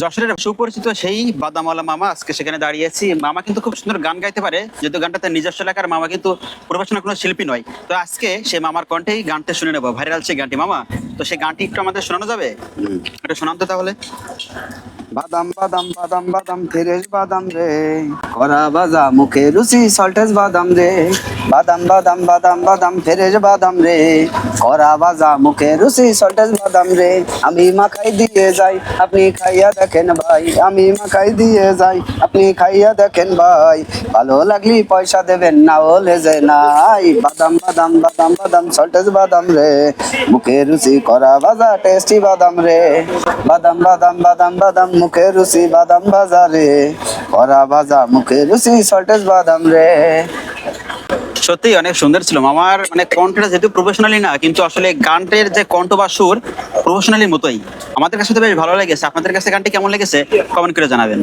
যশোরের সুপরিচিত সেই বাদামওয়ালা মামা আজকে সেখানে দাঁড়িয়ে আছি। মামা কিন্তু খুব সুন্দর গান গাইতে পারে যেহেতু গানটা তার নিজস্ব এলাকার মামা কিন্তু প্রফেশনাল কোনো শিল্পী নয়। তো আজকে সেই মামার কণ্ঠেই গানটা শুনে নেব ভাইরাল সেই গানটি। মামা তো সেই গানটি একটু আমাদের শোনানো যাবে? একটু শোনান তো তাহলে। বাদাম বাদাম বাদাম বাদাম ফেরেশ বাদাম রে করা বাজা মুখে রুচি সল্টেজ বাদাম রে বাদাম বাদাম বাদাম বাদাম ফেরেশ বাদাম রে করা বাজা মুখে রুচি সল্টেজ বাদাম রে আমি মাখাই দিয়ে যাই আপনি খাইয়া দেখেন ভাই আমি মাখাই দিয়ে যাই আপনি খাইয়া দেখেন ভাই ভালো লাগলি পয়সা দেবেন না হলে যে নাই বাদাম বাদাম বাদাম বাদাম সল্টেজ বাদাম রে মুখে রুচি করা বাজা টেস্টি বাদাম রে বাদাম বাদাম বাদাম বাদাম মুখে রুচি বাদাম বাজারে করা ভাজা মুখে রুচি, সল্টেজ বাদাম রে। সত্যি অনেক সুন্দর ছিল। আমার মানে কণ্ঠটা যেহেতু প্রফেশনালি না, কিন্তু আসলে গানটের যে কণ্ঠ বা সুর প্রফেশনালির মতোই। আমাদের কাছে তো বেশ ভালো লেগেছে। আপনাদের কাছে গানটি কেমন লেগেছে? কমেন্ট করে জানাবেন।